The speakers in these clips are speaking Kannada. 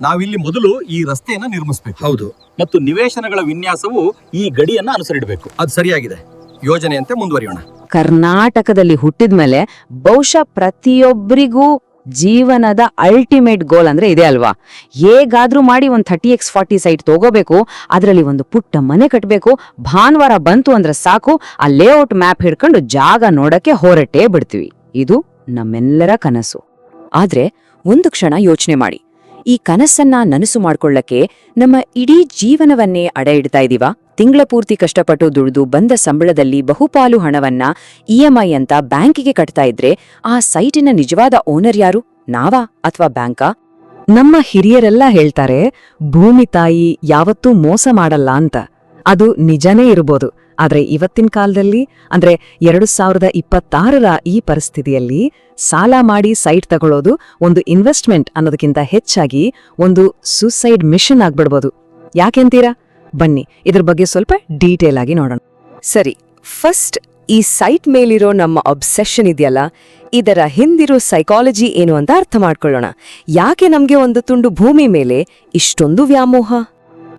ನಾವಿಲ್ಲಿ ಮೊದಲು ಈ ರಸ್ತೆಯನ್ನ ನಿರ್ಮಿಸಬೇಕು. ಹೌದು. ಮತ್ತು ನಿವೇಶನಗಳ ವಿನ್ಯಾಸವು ಈ ಗಡಿಯನ್ನ ಅನುಸರಿಡಬೇಕು. ಅದು ಸರಿಯಾಗಿದೆ. ಯೋಜನೆಯಂತೆ ಮುಂದುವರಿಯೋಣ. ಕರ್ನಾಟಕದಲ್ಲಿ ಹುಟ್ಟಿದ ಮೇಲೆ ಬಹುಶಃ ಪ್ರತಿಯೊಬ್ಬರಿಗೂ ಜೀವನದ ಅಲ್ಟಿಮೇಟ್ ಗೋಲ್ ಅಂದ್ರೆ ಇದೆ ಅಲ್ವಾ? ಹೇಗಾದ್ರೂ ಮಾಡಿ ಒಂದು ಥರ್ಟಿ ಎಕ್ಸ್ ಫಾರ್ಟಿ ಸೈಟ್ ತಗೋಬೇಕು ಅದರಲ್ಲಿ ಒಂದು ಪುಟ್ಟ ಮನೆ ಕಟ್ಟಬೇಕು ಭಾನುವಾರ ಬಂತು ಅಂದ್ರೆ ಸಾಕು ಆ ಲೇಔಟ್ ಮ್ಯಾಪ್ ಹಿಡ್ಕೊಂಡು ಜಾಗ ನೋಡಕ್ಕೆ ಹೊರಟೇ ಬಿಡ್ತೀವಿ. ಇದು ನಮ್ಮೆಲ್ಲರ ಕನಸು. ಆದ್ರೆ ಒಂದು ಕ್ಷಣ ಯೋಚನೆ ಮಾಡಿ. ಈ ಕನಸನ್ನ ನನಸು ಮಾಡ್ಕೊಳ್ಳಕ್ಕೆ ನಮ್ಮ ಇಡೀ ಜೀವನವನ್ನೇ ಅಡ ಇಡ್ತಾ ಇದೀವಾ. ತಿಂಗಳ ಪೂರ್ತಿ ಕಷ್ಟಪಟ್ಟು ದುಡಿದು ಬಂದ ಸಂಬಳದಲ್ಲಿ ಬಹುಪಾಲು ಹಣವನ್ನ ಇಎಂಐ ಅಂತ ಬ್ಯಾಂಕಿಗೆ ಕಟ್ತಾ ಇದ್ರೆ ಆ ಸೈಟಿನ ನಿಜವಾದ ಓನರ್ ಯಾರು? ನಾವಾ ಅಥವಾ ಬ್ಯಾಂಕಾ? ನಮ್ಮ ಹಿರಿಯರೆಲ್ಲ ಹೇಳ್ತಾರೆ, ಭೂಮಿ ತಾಯಿ ಯಾವತ್ತೂ ಮೋಸ ಮಾಡಲ್ಲ ಅಂತ. ಅದು ನಿಜನೇ ಇರಬಹುದು ಆದ್ರೆ ಇವತ್ತಿನ ಕಾಲದಲ್ಲಿ, ಅಂದ್ರೆ ಎರಡು ಸಾವಿರದ ಇಪ್ಪತ್ತಾರರ ಈ ಪರಿಸ್ಥಿತಿಯಲ್ಲಿ ಸಾಲ ಮಾಡಿ ಸೈಟ್ ತಗೊಳ್ಳೋದು ಒಂದು ಇನ್ವೆಸ್ಟ್ಮೆಂಟ್ ಅನ್ನೋದಕ್ಕಿಂತ ಹೆಚ್ಚಾಗಿ ಒಂದು ಸುಸೈಡ್ ಮಿಷನ್ ಆಗ್ಬಿಡ್ಬೋದು. ಯಾಕೆಂತೀರಾ ಬನ್ನಿ, ಇದ್ರ ಬಗ್ಗೆ ಸ್ವಲ್ಪ ಡೀಟೇಲ್ ಆಗಿ ನೋಡೋಣ. ಸರಿ, ಫಸ್ಟ್ ಈ ಸೈಟ್ ಮೇಲಿರೋ ನಮ್ಮ ಅಬ್ಸೆಷನ್ ಇದೆಯಲ್ಲ, ಇದರ ಹಿಂದಿರೋ ಸೈಕಾಲಜಿ ಏನು ಅಂತ ಅರ್ಥ ಮಾಡ್ಕೊಳ್ಳೋಣ. ಯಾಕೆ ನಮಗೆ ಒಂದು ತುಂಡು ಭೂಮಿ ಮೇಲೆ ಇಷ್ಟೊಂದು ವ್ಯಾಮೋಹ?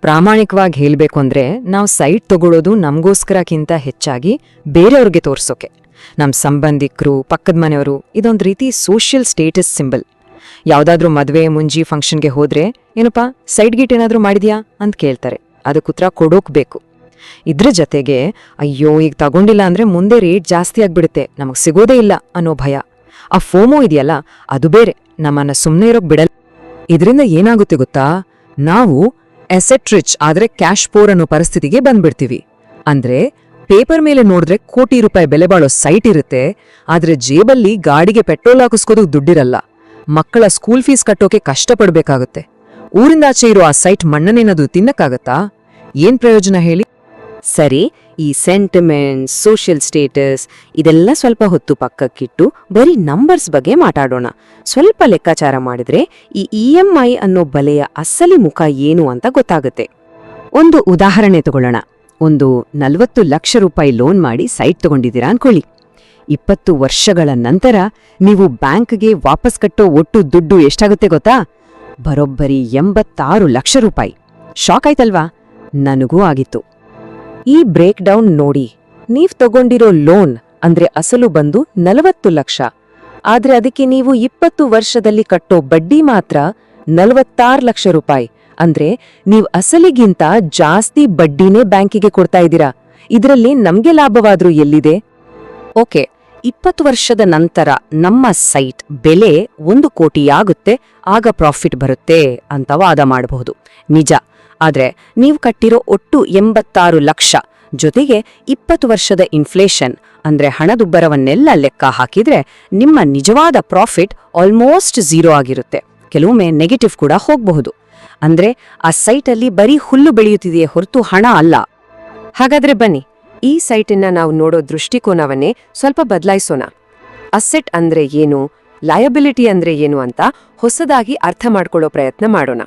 ಪ್ರಾಮಾಣಿಕವಾಗಿ ಹೇಳ್ಬೇಕು ಅಂದ್ರೆ ನಾವು ಸೈಟ್ ತಗೊಳ್ಳೋದು ನಮಗೋಸ್ಕರಕ್ಕಿಂತ ಹೆಚ್ಚಾಗಿ ಬೇರೆಯವ್ರಿಗೆ ತೋರ್ಸೋಕೆ. ನಮ್ಮ ಸಂಬಂಧಿಕರು, ಪಕ್ಕದ ಮನೆಯವರು, ಇದೊಂದು ರೀತಿ ಸೋಷಿಯಲ್ ಸ್ಟೇಟಸ್ ಸಿಂಬಲ್ ಯಾವುದಾದ್ರೂ ಮದುವೆ, ಮುಂಜಿ ಫಂಕ್ಷನ್ಗೆ ಹೋದ್ರೆ, ಏನಪ್ಪ ಸೈಡ್ ಗೀಟ್ ಏನಾದ್ರೂ ಮಾಡಿದ್ಯಾ? ಅಂತ ಕೇಳ್ತಾರೆ. ಅದಕ್ಕೆ ಉತ್ತರ ಕೊಡೋಕ್ ಬೇಕು. ಇದ್ರ ಜೊತೆಗೆ, ಅಯ್ಯೋ, ಈಗ ತಗೊಂಡಿಲ್ಲ ಅಂದ್ರೆ ಮುಂದೆ ರೇಟ್ ಜಾಸ್ತಿ ಆಗ್ಬಿಡುತ್ತೆ, ನಮಗೆ ಸಿಗೋದೇ ಇಲ್ಲ ಅನ್ನೋ ಭಯ. ಆ ಫೋಮೋ ಇದೆಯಲ್ಲ, ಅದು ಬೇರೆ. ನಮ್ಮನ್ನ ಸುಮ್ಮನೆ ಇರೋಕ್ ಬಿಡಲ್ಲ. ಇದರಿಂದ ಏನಾಗುತ್ತೆ ಗೊತ್ತಾ? ನಾವು ಎಸೆಟ್ ರಿಚ್ ಆದ್ರೆ ಕ್ಯಾಶ್ ಪೋರ್ ಅನ್ನೋ ಪರಿಸ್ಥಿತಿಗೆ ಬಂದ್ಬಿಡ್ತೀವಿ. ಅಂದ್ರೆ ಪೇಪರ್ ಮೇಲೆ ನೋಡಿದ್ರೆ ಕೋಟಿ ರೂಪಾಯಿ ಬೆಲೆ ಬಾಳೋ ಸೈಟ್ ಇರುತ್ತೆ, ಆದ್ರೆ ಜೇಬಲ್ಲಿ ಗಾಡಿಗೆ ಪೆಟ್ರೋಲ್ ಹಾಕಿಸ್ಕೋದು ದುಡ್ಡಿರಲ್ಲ. ಮಕ್ಕಳ ಸ್ಕೂಲ್ ಫೀಸ್ ಕಟ್ಟೋಕೆ ಕಷ್ಟಪಡ್ಬೇಕಾಗುತ್ತೆ. ಊರಿಂದಾಚೆ ಇರೋ ಆ ಸೈಟ್ ಮಣ್ಣನೇನದು ತಿನ್ನಕ್ಕಾಗತ್ತಾ? ಏನ್ ಪ್ರಯೋಜನ ಹೇಳಿ? ಸರಿ ಈ ಸೆಂಟಿಮೆಂಟ್ ಸೋಷಿಯಲ್ ಸ್ಟೇಟಸ್ ಇದೆಲ್ಲ ಸ್ವಲ್ಪ ಹೊತ್ತು ಪಕ್ಕಕ್ಕಿಟ್ಟು ಬರೀ ನಂಬರ್ಸ್ ಬಗ್ಗೆ ಮಾತಾಡೋಣ. ಸ್ವಲ್ಪ ಲೆಕ್ಕಾಚಾರ ಮಾಡಿದ್ರೆ ಈ ಇ ಎಂ ಐ ಅನ್ನೋ ಬಲೆಯ ಅಸಲಿ ಮುಖ ಏನು ಅಂತ ಗೊತ್ತಾಗುತ್ತೆ. ಒಂದು ಉದಾಹರಣೆ ತಗೊಳ್ಳೋಣ. ಒಂದು ನಲವತ್ತು ಲಕ್ಷ ರೂಪಾಯಿ ಲೋನ್ ಮಾಡಿ ಸೈಟ್ ತಗೊಂಡಿದ್ದೀರಾ ಅನ್ಕೊಳ್ಳಿ. ಇಪ್ಪತ್ತು ವರ್ಷಗಳ ನಂತರ ನೀವು ಬ್ಯಾಂಕ್ಗೆ ವಾಪಸ್ ಕಟ್ಟೋ ಒಟ್ಟು ದುಡ್ಡು ಎಷ್ಟಾಗುತ್ತೆ ಗೊತ್ತಾ? ಬರೋಬ್ಬರಿ ಎಂಬತ್ತಾರು ಲಕ್ಷ ರೂಪಾಯಿ. ಶಾಕ್ ಆಯ್ತಲ್ವಾ? ನನಗೂ ಆಗಿತ್ತು. ಈ ಬ್ರೇಕ್ ಡೌನ್ ನೋಡಿ. ನೀವ್ ತಗೊಂಡಿರೋ ಲೋನ್ ಅಂದ್ರೆ ಅಸಲು ಬಂದು ನಲವತ್ತು ಲಕ್ಷ. ಆದ್ರೆ ಅದಕ್ಕೆ ನೀವು ಇಪ್ಪತ್ತು ವರ್ಷದಲ್ಲಿ ಕಟ್ಟೋ ಬಡ್ಡಿ ಮಾತ್ರ ನಲವತ್ತಾರು ಲಕ್ಷ ರೂಪಾಯಿ. ಅಂದ್ರೆ ನೀವ್ ಅಸಲಿಗಿಂತ ಜಾಸ್ತಿ ಬಡ್ಡಿನೇ ಬ್ಯಾಂಕಿಗೆ ಕೊಡ್ತಾ ಇದ್ದೀರಾ. ಇದರಲ್ಲಿ ನಮ್ಗೆ ಲಾಭವಾದ್ರೂ ಎಲ್ಲಿದೆ? ಓಕೆ, ಇಪ್ಪತ್ತು ವರ್ಷದ ನಂತರ ನಮ್ಮ ಸೈಟ್ ಬೆಲೆ ಒಂದು ಕೋಟಿ ಆಗುತ್ತೆ ಆಗ ಪ್ರಾಫಿಟ್ ಬರುತ್ತೆ ಅಂತ ವಾದ ಮಾಡಬಹುದು. ನಿಜ ಆದ್ರೆ ನೀವು ಕಟ್ಟಿರೋ ಒಟ್ಟು ಎಂಬತ್ತಾರು ಲಕ್ಷ. ಜೊತೆಗೆ ಇಪ್ಪತ್ತು ವರ್ಷದ ಇನ್ಫ್ಲೇಷನ್ ಅಂದ್ರೆ ಹಣದುಬ್ಬರವನ್ನೆಲ್ಲ ಲೆಕ್ಕ ಹಾಕಿದ್ರೆ ನಿಮ್ಮ ನಿಜವಾದ ಪ್ರಾಫಿಟ್ ಆಲ್ಮೋಸ್ಟ್ ಝೀರೋ ಆಗಿರುತ್ತೆ. ಕೆಲವೊಮ್ಮೆ ನೆಗೆಟಿವ್ ಕೂಡ ಹೋಗಬಹುದು. ಅಂದ್ರೆ ಆ ಸೈಟಲ್ಲಿ ಬರೀ ಹುಲ್ಲು ಬೆಳೆಯುತ್ತಿದೆಯೇ ಹೊರತು ಹಣ ಅಲ್ಲ. ಹಾಗಾದ್ರೆ ಬನ್ನಿ, ಈ ಸೈಟನ್ನ ನಾವು ನೋಡೋ ದೃಷ್ಟಿಕೋನವನ್ನೇ ಸ್ವಲ್ಪ ಬದಲಾಯಿಸೋಣ. ಅಸೆಟ್ ಅಂದ್ರೆ ಏನು? ಲಯಬಿಲಿಟಿ ಅಂದ್ರೆ ಏನು ಅಂತ ಹೊಸದಾಗಿ ಅರ್ಥ ಮಾಡ್ಕೊಳ್ಳೋ ಪ್ರಯತ್ನ ಮಾಡೋಣ.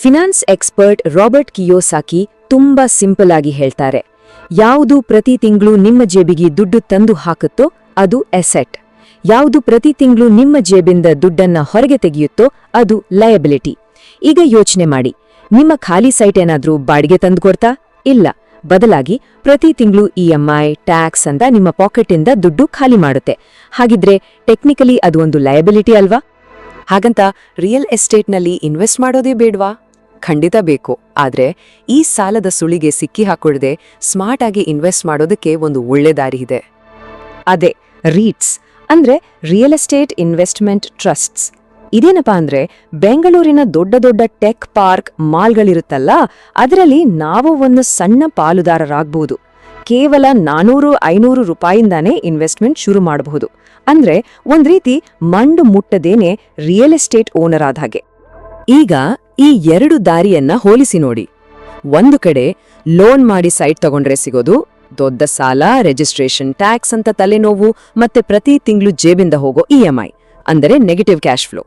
ಫಿನಾನ್ಸ್ ಎಕ್ಸ್ಪರ್ಟ್ ರಾಬರ್ಟ್ ಕಿಯೋಸಾಕಿ ತುಂಬಾ ಸಿಂಪಲ್ ಆಗಿ ಹೇಳ್ತಾರೆ. ಯಾವುದು ಪ್ರತಿ ತಿಂಗಳು ನಿಮ್ಮ ಜೇಬಿಗೆ ದುಡ್ಡು ತಂದು ಹಾಕುತ್ತೋ ಅದು ಎಸೆಟ್. ಯಾವುದು ಪ್ರತಿ ತಿಂಗಳು ನಿಮ್ಮ ಜೇಬಿಂದ ದುಡ್ಡನ್ನ ಹೊರಗೆ ತೆಗೆಯುತ್ತೋ ಅದು ಲಯಬಿಲಿಟಿ. ಈಗ ಯೋಚನೆ ಮಾಡಿ, ನಿಮ್ಮ ಖಾಲಿ ಸೈಟ್ ಏನಾದರೂ ಬಾಡಿಗೆ ತಂದುಕೊಡ್ತಾ ಇಲ್ಲ. ಬದಲಾಗಿ ಪ್ರತಿ ತಿಂಗಳು ಐ, ಟ್ಯಾಕ್ಸ್ ಅಂತ ನಿಮ್ಮ ಪಾಕೆಟಿಂದ ದುಡ್ಡು ಖಾಲಿ ಮಾಡುತ್ತೆ. ಹಾಗಿದ್ರೆ ಟೆಕ್ನಿಕಲಿ ಅದು ಒಂದು ಲಯಬಿಲಿಟಿ ಅಲ್ವಾ? ಹಾಗಂತ ರಿಯಲ್ ಎಸ್ಟೇಟ್ನಲ್ಲಿ ಇನ್ವೆಸ್ಟ್ ಮಾಡೋದೇ ಬೇಡ್ವಾ? ಖಂಡಿತ ಬೇಕು. ಆದರೆ ಈ ಸಾಲದ ಸುಳಿಗೆ ಸಿಕ್ಕಿ ಹಾಕೊಳ್ಳದೆ ಸ್ಮಾರ್ಟ್ ಆಗಿ ಇನ್ವೆಸ್ಟ್ ಮಾಡೋದಕ್ಕೆ ಒಂದು ಒಳ್ಳೆ ದಾರಿ ಇದೆ. ಅದೇ ರೀಟ್ಸ್ ಅಂದ್ರೆ ರಿಯಲ್ ಎಸ್ಟೇಟ್ ಇನ್ವೆಸ್ಟ್ಮೆಂಟ್ ಟ್ರಸ್ಟ್ಸ್. ಇದೇನಪ್ಪ ಅಂದ್ರೆ ಬೆಂಗಳೂರಿನ ದೊಡ್ಡ ದೊಡ್ಡ ಟೆಕ್ ಪಾರ್ಕ್ ಮಾಲ್ಗಳಿರುತ್ತಲ್ಲ, ಅದರಲ್ಲಿ ನಾವು ಒಂದು ಸಣ್ಣ ಪಾಲುದಾರರಾಗಬಹುದು ಕೇವಲ ನಾನೂರು ಐನೂರು ರೂಪಾಯಿಂದಾನೇ ಇನ್ವೆಸ್ಟ್ಮೆಂಟ್ ಶುರು ಮಾಡಬಹುದು. ಅಂದ್ರೆ ಒಂದ್ ರೀತಿ ಮಂಡು ಮುಟ್ಟದೇನೆ ರಿಯಲ್ ಎಸ್ಟೇಟ್ ಓನರ್ ಆದ ಹಾಗೆ. ಈಗ ಈ ಎರಡು ದಾರಿಯನ್ನ ಹೋಲಿಸಿ ನೋಡಿ. ಒಂದು ಕಡೆ ಲೋನ್ ಮಾಡಿ ಸೈಟ್ ತಗೊಂಡ್ರೆ ಸಿಗೋದು, ದೊಡ್ಡ ಸಾಲ, ರಿಜಿಸ್ಟ್ರೇಷನ್ ಟ್ಯಾಕ್ಸ್ ಅಂತ ತಲೆನೋವು, ಮತ್ತೆ ಪ್ರತಿ ತಿಂಗಳು ಜೇಬಿಂದ ಹೋಗೋ ಇಎಂಐ ಅಂದರೆ ನೆಗೆಟಿವ್ ಕ್ಯಾಶ್ ಫ್ಲೋ.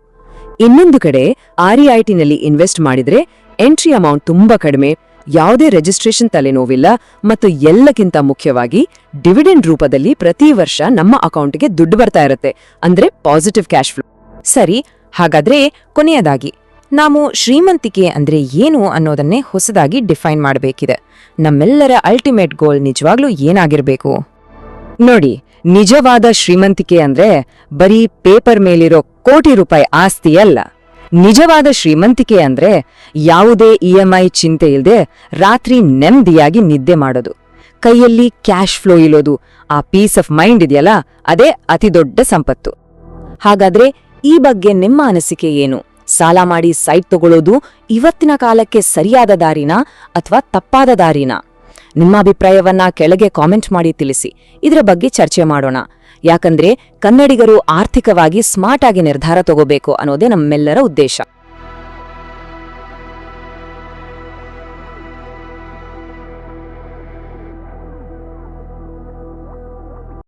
ಇನ್ನೊಂದು ಕಡೆ ಆರ್ಇಐಟಿನಲ್ಲಿ ಇನ್ವೆಸ್ಟ್ ಮಾಡಿದ್ರೆ ಎಂಟ್ರಿ ಅಮೌಂಟ್ ತುಂಬಾ ಕಡಿಮೆ, ಯಾವುದೇ ರಿಜಿಸ್ಟ್ರೇಷನ್ ತಲೆನೋವಿಲ್ಲ, ಮತ್ತು ಎಲ್ಲಕ್ಕಿಂತ ಮುಖ್ಯವಾಗಿ ಡಿವಿಡೆಂಡ್ ರೂಪದಲ್ಲಿ ಪ್ರತಿ ವರ್ಷ ನಮ್ಮ ಅಕೌಂಟ್ಗೆ ದುಡ್ಡು ಬರ್ತಾ ಇರುತ್ತೆ, ಅಂದ್ರೆ ಪಾಸಿಟಿವ್ ಕ್ಯಾಶ್ ಫ್ಲೋ. ಸರಿ, ಹಾಗಾದ್ರೆ ಕೊನೆಯದಾಗಿ ನಾವು ಶ್ರೀಮಂತಿಕೆ ಅಂದ್ರೆ ಏನು ಅನ್ನೋದನ್ನೇ ಹೊಸದಾಗಿ ಡಿಫೈನ್ ಮಾಡಬೇಕಿದೆ. ನಮ್ಮೆಲ್ಲರ ಅಲ್ಟಿಮೇಟ್ ಗೋಲ್ ನಿಜವಾಗ್ಲೂ ಏನಾಗಿರಬೇಕು? ನೋಡಿ, ನಿಜವಾದ ಶ್ರೀಮಂತಿಕೆ ಅಂದ್ರೆ ಬರೀ ಪೇಪರ್ ಮೇಲಿರೋ ಕೋಟಿ ರೂಪಾಯಿ ಆಸ್ತಿ ಅಲ್ಲ. ನಿಜವಾದ ಶ್ರೀಮಂತಿಕೆ ಅಂದ್ರೆ ಯಾವುದೇ ಇ ಎಂ ಐ ಚಿಂತೆ ಇಲ್ಲದೆ ರಾತ್ರಿ ನೆಮ್ಮದಿಯಾಗಿ ನಿದ್ದೆ ಮಾಡೋದು. ಕೈಯಲ್ಲಿ ಕ್ಯಾಶ್ ಫ್ಲೋ ಇಲ್ಲೋದು ಆ ಪೀಸ್ ಆಫ್ ಮೈಂಡ್ ಇದೆಯಲ್ಲ, ಅದೇ ಅತಿದೊಡ್ಡ ಸಂಪತ್ತು. ಹಾಗಾದ್ರೆ ಈ ಬಗ್ಗೆ ನಿಮ್ಮ ಅನಿಸಿಕೆ ಏನು? ಸಾಲ ಮಾಡಿ ಸೈಟ್ ತಗೊಳ್ಳೋದು ಇವತ್ತಿನ ಕಾಲಕ್ಕೆ ಸರಿಯಾದ ದಾರಿನಾ ಅಥವಾ ತಪ್ಪಾದ ದಾರಿನಾ? ನಿಮ್ಮ ಅಭಿಪ್ರಾಯವನ್ನ ಕೆಳಗೆ ಕಾಮೆಂಟ್ ಮಾಡಿ ತಿಳಿಸಿ. ಇದರ ಬಗ್ಗೆ ಚರ್ಚೆ ಮಾಡೋಣ. ಯಾಕಂದ್ರೆ ಕನ್ನಡಿಗರು ಆರ್ಥಿಕವಾಗಿ ಸ್ಮಾರ್ಟ್ ಆಗಿ ನಿರ್ಧಾರ ತಗೋಬೇಕು ಅನ್ನೋದೇ ನಮ್ಮೆಲ್ಲರ ಉದ್ದೇಶ.